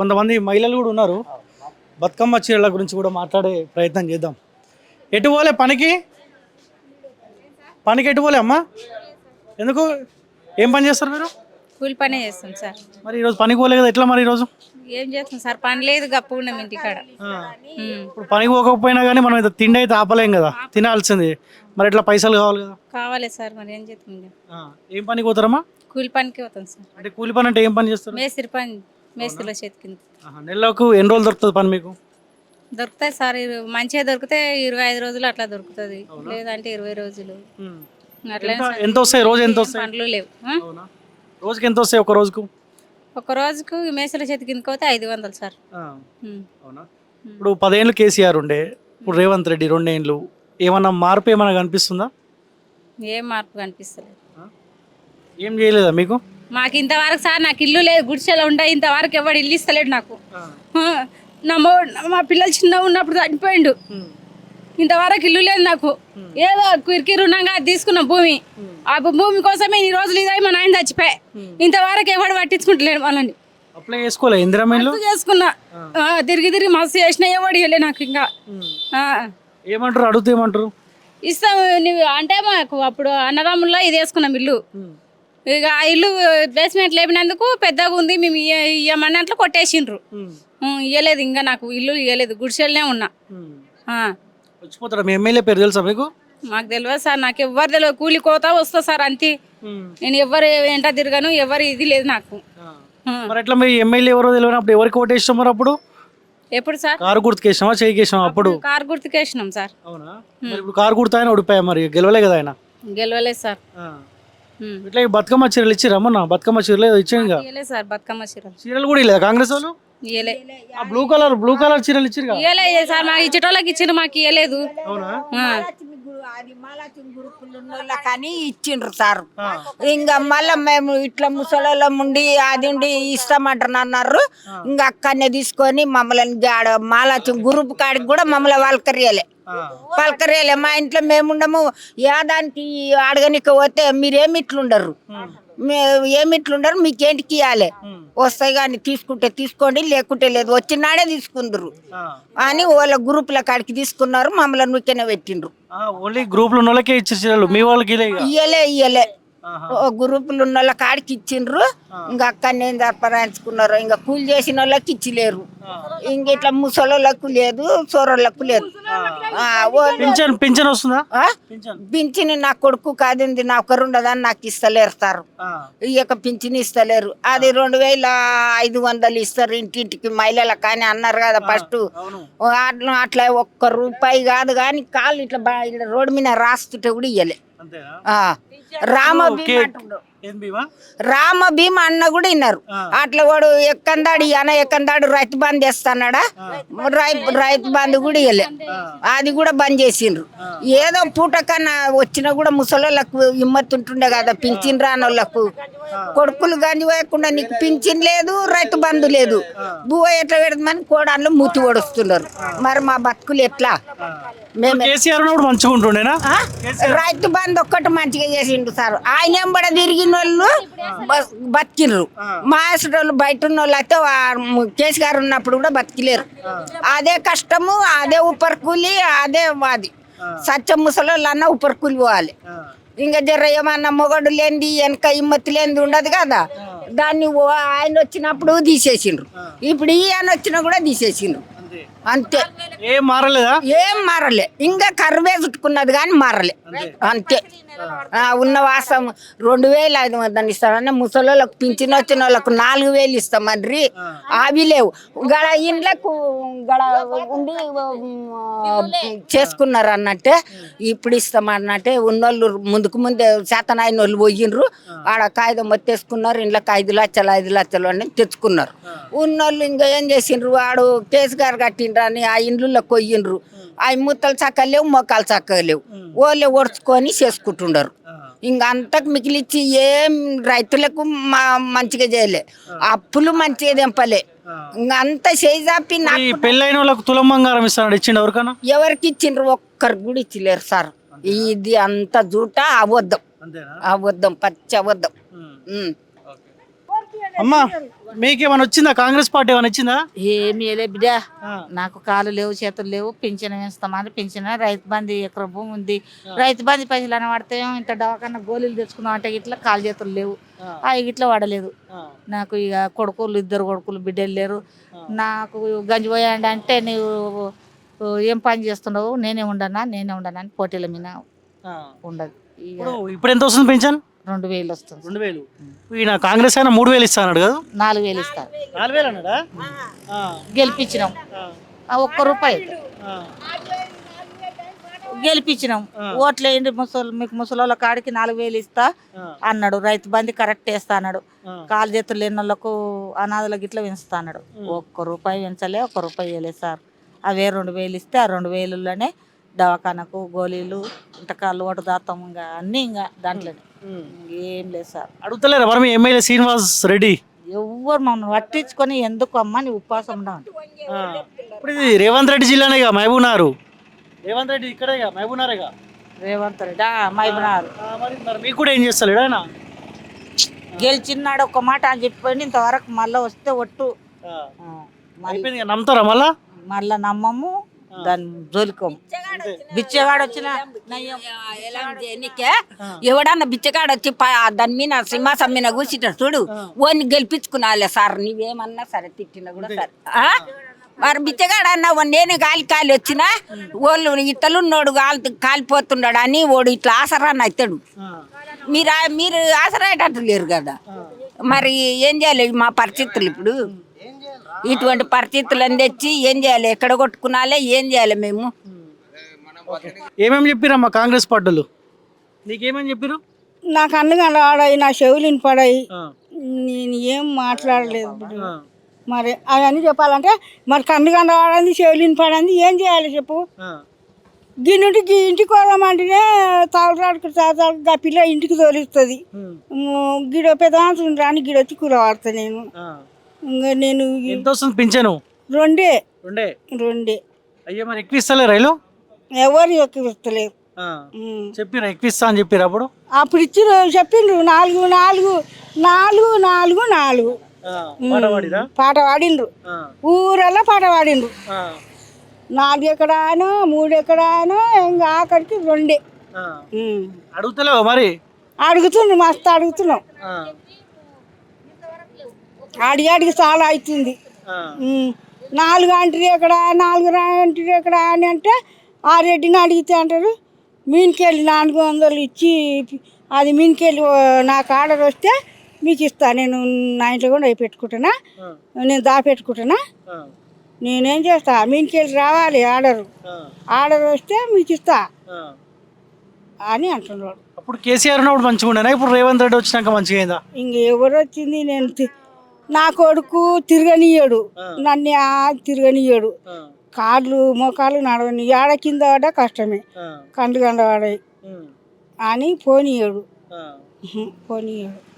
కొంతమంది మహిళలు కూడా ఉన్నారు. బతుకమ్మ చీరల గురించి కూడా మాట్లాడే ప్రయత్నం చేద్దాం. ఎటు పోలే పనికి? పనికి ఎటు పోలే అమ్మా? ఎందుకు? ఏం పని చేస్తారు మీరు? కూలి పనే చేస్తాం సార్. మరి ఈరోజు పనికి పోలే కదా ఎట్లా మరి ఈరోజు? ఏం చేస్తాం సార్ పని లేదు గప్పు ఉన్నాం ఇంటికాడ. ఇప్పుడు పనికి పోకపోయినా కానీ మనం ఇంత తిండి అయితే ఆపలేం కదా తినాల్సింది. మరి ఎట్లా పైసలు కావాలి కదా? కావాలి సార్ మరి ఏం చేస్తాం ఏం పనికి పోతారమ్మా? కూలి పనికి పోతాం సార్. అంటే కూలి పని అంటే ఏం పని చేస్తారు? మేస్త్రి పని. మేస్త్రిలో చేతికింది ఆహా, నెలకు ఎన్ని రోజులు దొరుకుతుంది పని మీకు? దొరుకుతాయి సార్ ఇరు- మంచిగా దొరికితే ఇరవై ఐదు రోజులు అట్లా దొరుకుతుంది. లేదంటే ఇరవై రోజులు. అట్లా ఎంత- ఎంత వస్తాయి రోజు ఎంత వస్తాయి? పనులు లేవు. ఆ? అవునా? రోజుకి ఎంత వస్తాయి ఒక రోజుకు? ఒక రోజుకు మేస్త్రిలో చేతి కిందకి పోతే ఐదు వందలు సార్. ఆ, ఉమ్. అవునా? ఇప్పుడు పదేళ్ళు కేసీఆర్ ఉండే ఇప్పుడు రేవంత్ రెడ్డి రెండేళ్ళు ఏమన్నా మార్పు ఏమన్నా కనిపిస్తుందా? ఏం మార్పు కనిపిస్తలేదు. ఆ? ఏం చేయలేదా మీకు? మాకు ఇంతవరకు సార్ నాకు ఇల్లు లేదు గుడిసెలో ఉండే ఇంతవరకు ఎవడు ఇల్లు ఇస్తలేడు నాకు. నా మో మా పిల్లలు చిన్న ఉన్నప్పుడు చనిపోయిండు. ఇంతవరకు ఇల్లు లేదు నాకు. ఏదో కిరికిరి ఉన్నాగా తీసుకున్నాం భూమి. ఆ భూమి కోసమే ఈ రోజులు ఇదై మా నాయన చచ్చిపోయి. ఇంతవరకు ఎవడు పట్టించుకుంటలేడు వాళ్ళని అప్లై చేసుకోలే చేసుకున్నా. తిరిగి తిరిగి మస్తు చేసిన ఎవడు ఇవ్వలే నాకు ఇంకా. ఏమంటారు? అడిగితే ఏమంటారు? ఇస్తాం నువ్వు అంటే మాకు అప్పుడు అన్నదమ్ముల్లో ఇది వేసుకున్నాం ఇల్లు. ఇక ఆ ఇల్లు బేస్మెంట్ లేపినందుకు పెద్దగా ఉంది మేము ఇయ్య- ఇయ్యమని అట్లా కొట్టేసిండ్రు ఉం, ఇయ్యలేదు ఇంకా నాకు ఇల్లు ఇయ్యలేదు గుడిసెల్నే ఉన్నా. ఆ, వచ్చిపోతారా మీ ఎమ్మెల్యే పేరు తెలుసా మీకు? మాకు తెలియదు సార్ నాకు ఎవ్వరు తెలియదు కూలి కోత వస్తా సార్ అంతే. నేను ఎవరు వెంట తిరగను ఎవరు ఇది లేదు నాకు. మరి ఎట్లా మీ ఎమ్మెల్యే ఎవరో తెలియనప్పుడు ఎవరికి ఓటేస్తాం మరి అప్పుడు? ఎప్పుడు సార్? కారు గుర్తుకేసామా చేయికి వేసామా అప్పుడు కారు గుర్తుకేసినాం సార్. అవునా? మరి ఇప్పుడు కారు గుర్తు ఆయన ఓడిపోయా మరి గెలవలే కదా ఆయన? గెలవలేదు సార్. ఇట్లా ఈ బతుకమ్మ చీరలు ఇచ్చిరా మొన్న బతుకమ్మ చీరలు ఇయ్యలే సార్ బతుకమ్మ చీరలు. చీరలు కూడా ఇవ్వలేదు కాంగ్రెస్ వాళ్ళు? ఇయ్యలే. ఆ బ్లూ కలర్ బ్లూ కలర్ చీరలు ఇచ్చిరు ఇయ్యలే సార్ మాకు ఇచ్చేటోళ్ళకి ఇచ్చిండ్రు మాకు ఇయ్యలేదు. అవునా? ఆ. అది మాలాచిన గురుకులు కానీ ఇచ్చిండ్రు సార్. ఇంకా మళ్ళీ మేము ఇట్లా ముసలోళ్ళం ఉండి అది ఉండి ఇస్తామంటారు అన్నారు. ఇంకా అక్కడనే తీసుకొని మమ్మల్ని గాడ మాలాచిన గ్రూప్ కాడికి కూడా మమ్మల్ని వాళ్ళకరియలే పలకరియలే మా ఇంట్లో మేముండము యాదానికి అడగనికి పోతే మీరేమి ఇట్లుండరు? మే ఏమి ఇట్లుండరు మీకేంటికి ఇవ్వాలి వస్తాయి కానీ తీసుకుంటే తీసుకోండి లేకుంటే లేదు. వచ్చినాడే తీసుకుందరు. అని వాళ్ళ గ్రూపుల కాడికి తీసుకున్నారు మమ్మల్ని నువ్వుకెనే పెట్టిండ్రు. ఓన్లీ గ్రూప్లో ఉన్న వాళ్ళకే ఇచ్చారు మీ వాళ్ళకి. ఇయ్యలే ఇయ్యలే. గ్రూపులు ఉన్న వాళ్ళ కాడికి ఇచ్చిండ్రు. ఇంకా అక్కడ నేను దర్పరాయించుకున్నారు ఇంకా కూలి చేసిన వాళ్ళకి ఇచ్చిలేరు ఇంక ఇట్లా ముసలోళ్ళకు లేదు చోరోళ్ళకు లేదు. పింఛన్ పింఛన్ వస్తుందా? ఆ? పింఛన్. పింఛని నా కొడుకు కాదింది నా ఒకరు ఉండదని నాకు ఇస్తలేరు సార్ ఆ. ఇయ్యక పింఛని ఇస్తలేరు. అది రెండు వేల ఐదు వందలు ఇస్తారు ఇంటింటికి మహిళలకు కానీ అన్నారు కదా ఫస్ట్. అవును. అట్లా అట్లా ఒక్క రూపాయి కాదు కానీ కాళ్ళు ఇట్లా రోడ్డు మీద రాస్తుంటే కూడా ఇయ్యలే. అంతేనా? ఆ. రామ రామ భీమ అన్న కూడా విన్నారు. అట్లా వాడు ఎక్కందాడు అన్న ఎక్కందాడు రైతు బంద్ చేస్తాడా రైతు బంద్ కూడా ఇవ్వలే అది కూడా బంద్ చేసిండ్రు. ఏదో పూట కన్నా వచ్చినా కూడా ముసలోళ్ళకు హిమ్మత్ ఉంటుండే కదా పింఛన్ రాని వాళ్ళకు కొడుకులు గంజి వేయకుండా నీకు పింఛన్ లేదు రైతు బంధు లేదు. బువ్వ ఎట్లా పెడదామని కోడాళ్ళు మూతి ఓడుస్తున్నారు మరి మా బతుకులు ఎట్లా? మేమే? రైతు బంధు ఒక్కటి మంచిగా చేసిండు సార్. ఆయన ఎంబడ తిరిగిన వాళ్ళు బ- బతికిర్రు. మా వాళ్ళు బయట ఉన్న వాళ్ళు అయితే వా- కేసీఆర్ ఉన్నప్పుడు కూడా బతికిలేరు. అదే కష్టము అదే ఉపర్ కూలి అదే మాది. సత్య ముసలోళ్ళు అన్న ఉపర్ కూలి పోవాలి ఇంకా జర ఏమన్నా మొగడు లేనిది వెనక ఇమ్మతి లేనిది ఉండదు కదా. దాన్ని ఆయన వచ్చినప్పుడు తీసేసిండ్రు. ఇప్పుడు ఈ ఆయన వచ్చినా కూడా తీసేసిండ్రు. అంతే. ఏం మారలేదా? ఏం మారలే. ఇంకా కరువే చుట్టుకున్నది కానీ మారలే. అంతే. ఉన్న వాసం రెండు వేలు ఐదు వందలు ఇస్తామన్న ముసలోళ్ళకు పింఛన్ వచ్చిన వాళ్ళకు నాలుగు వేలు ఇస్తామని అవి లేవు. గడ ఇండ్లకు గడ ఉండి చేసుకున్నారు అన్నట్టే. ఇప్పుడు ఇస్తామన్నట్టే ఉన్నోళ్ళు ముందుకు ముందే శాతనాయన వాళ్ళు పోయిండ్రు ఆడ కాగితం వచ్చేసుకున్నారు ఇండ్లకు ఐదు లక్షలు ఐదు లక్షలు అని తెచ్చుకున్నారు. ఉన్నోళ్ళు ఇంకా ఏం చేసిండ్రు? వాడు కేసు గారు కట్టిండ్రు అని ఆ ఇండ్లలో కొయ్యిండ్రు. ఆ ముత్తలు చక్కగా లేవు మొక్కలు చక్కగా లేవు. ఓళ్ళే ఒడుచుకొని చేసుకుంటుండరు. ఇంకా అంతకు మిగిలిచ్చి ఏం రైతులకు మా- మంచిగా చేయలే. అప్పులు మంచిగా తెంపలే. ఇంకా అంత చేజాపి పెళ్ళైన వాళ్ళకు తులం బంగారం ఇస్తాడు ఇచ్చిండు ఎవరికన్నా? ఎవరికి ఇచ్చిండ్రు ఒక్కరు కూడా ఇచ్చలేరు సార్. ఇది అంత జూట అబద్ధం అంతేనా? అబద్ధం పచ్చి అబద్ధం ఉమ్. అమ్మా మీకేమైనా వచ్చిందా? కాంగ్రెస్ పార్టీ ఏమైనా వచ్చిందా? ఏమి బిడ్డ. నాకు కాలు లేవు చేతులు లేవు పింఛన్ వేస్తామని పింఛన్. రైతు బంధు ఎకరం భూమి ఉంది. రైతు బంధు పైసలు అని పడితే ఇంత దవాకన్నా గోళీలు తెచ్చుకుందాం అంటే ఇట్లా కాలు చేతులు లేవు. ఆ. ఇట్లా వాడలేదు. నాకు ఇక కొడుకులు ఇద్దరు కొడుకులు బిడ్డలు లేరు. నాకు గంజి పోయాండి అంటే నీవు ఏం పని చేస్తున్నావు? నేనే ఉండనా? నేనే ఉండనా? అని పోటీల మీద ఉండదు. ఇప్పుడు ఇప్పుడు ఎంత వస్తుంది పెన్షన్ రెండు వేలు వస్తుంది. రెండు వేలు. ఈయన కాంగ్రెస్ అయినా మూడు వేలు ఇస్తా అన్నాడు కదా? నాలుగు వేలు ఇస్తారు నాలుగు వేలు అన్నాడా? గెలిపించినాం. ఆ. ఒక్క రూపాయి. గెలిపించినాం. ఓట్లు వేయండి ముసలి మీకు ముసలి కాడికి నాలుగు వేలు ఇస్తా అన్నాడు. రైతు బంధు కరెక్ట్ వేస్తా అన్నాడు. కాలు చేతులు లేని వాళ్ళకు అనాథలకు ఇట్లా పెంచుతా అన్నాడు. ఒక్క రూపాయి పెంచలే ఒక్క రూపాయి వేయలేదు సార్. అవే రెండు వేలు ఇస్తే ఆ రెండు వేలులోనే దవాఖానకు గోళీలు ఇంతకాలు ఓటు దాతాం ఇంకా అన్నీ ఇంకా దాంట్లోనే. ఏం లేదు సార్. అడుగుతలేరా? మరి మీ ఎమ్మెల్యే శ్రీనివాస్ రెడ్డి? ఎవ్వరు మమ్మల్ని పట్టించుకొని ఎందుకు అమ్మ నీ ఉపవాసం ఉండవు. ఇప్పుడు ఇది రేవంత్ రెడ్డి జిల్లానేగా మహబూబ్నగర్. రేవంత్ రెడ్డి ఇక్కడేగా మహబూబ్నగరేగా రేవంత్ రెడ్డి మరి మీకు కూడా ఏం చేస్తలేడు ఆయన? గెలిచినాడు ఒక మాట అని చెప్పండి ఇంతవరకు మళ్ళీ వస్తే ఒట్టు. నమ్ముతారా మళ్ళా? మళ్ళా నమ్మము. దాన్ని జోలికోము బిచ్చగాడు వచ్చిన ఎవడన్నా బిచ్చగాడు వచ్చి దాని మీద సింహాసం మీద కూర్చుంటాడు చూడు. ఓన్ని గెలిపించుకున్నాలే సార్. నీవేమన్నా సరే తిట్టినా కూడా సరే? మరి బిచ్చగాడు అన్న నేను గాలి కాలి వచ్చినా వాళ్ళు ఇతలున్నోడు కాలి కాలిపోతున్నాడు అని వాడు ఇట్లా ఆసరాన్ని అవుతాడు మీరు మీరు ఆసరాయటట్టు లేరు కదా. మరి ఏం చేయాలి మా పరిస్థితులు ఇప్పుడు? ఇటువంటి పరిస్థితులను తెచ్చి ఏం చేయాలి? ఎక్కడ కొట్టుకునాలే ఏం చేయాలి మేము? ఏమేమి చెప్పిరమ్మా కాంగ్రెస్ పార్టీలు? నీకేమేమి చెప్పిరు? నా కన్ను కనబడాయి నా చెవులు పడాయి. నేను ఏం మాట్లాడలేదు. మరి అవన్నీ చెప్పాలంటే మరి కన్ను కనబడింది చెవులు పడింది ఏం చేయాలి చెప్పు? గిన్నుంటి గీ ఇంటికి కోదామంటేనే తాగుతాడుకు తాగుతాడు ఆ పిల్ల ఇంటికి తోలిస్తుంది. గిడ పెద్ద రాని గిడ వచ్చి కూర వాడతా నేను. ఇంకా నేను ఎంత వస్తుంది పింఛను? రెండే. రెండే? రెండే. అయ్యో మరి ఎక్కువ ఇస్తలే రైలు? ఎవరు ఎక్కిస్తలేరు ఉమ్. చెప్పిరా ఎక్కువ ఇస్తా అని చెప్పిరా అప్పుడు? అప్పుడు ఇచ్చి చెప్పిండ్రు నాలుగు నాలుగు నాలుగు నాలుగు నాలుగు. పాట పాడిండ్రు. ఊరల్లా పాట పాడిండ్రు. నాలుగు ఎకరాను మూడు ఎకరాను ఇంకా ఆఖరికి రెండే. అడుగుతలేవు మరి? అడుగుతుండ్రు మస్తు అడుగుతున్నాం. అడిగి అడిగి చాలా అవుతుంది. నాలుగు అంటారు ఎక్కడ నాలుగు అంటారు ఎక్కడ అని అంటే ఆ రెడ్డిని అడిగితే అంటారు మీనికెళ్ళి నాలుగు వందలు ఇచ్చి అది మీనికెళ్ళి నాకు ఆర్డర్ వస్తే మీకు ఇస్తా నేను నా ఇంట్లో కూడా అవి పెట్టుకుంటానా నేను దాపెట్టుకుంటానా నేనేం చేస్తా మీనికెళ్ళి రావాలి ఆర్డర్ ఆర్డర్ వస్తే మీకు ఇస్తా. అని అంటున్నాడు. అప్పుడు కేసీఆర్ ఉన్నప్పుడు మంచిగా ఉండేనా ఇప్పుడు రేవంత్ రెడ్డి వచ్చినాక మంచిగా అయిందా ఇంక ఎవరు వచ్చింది నేను నా కొడుకు తిరగనియ్యడు. నన్ను ఆ తిరగనియ్యడు. కాళ్ళు మోకాళ్ళు నడవని ఏడ కింద పడ్డా కష్టమే. కండ పడాయి అని పోనీయడు. పోనీయడు.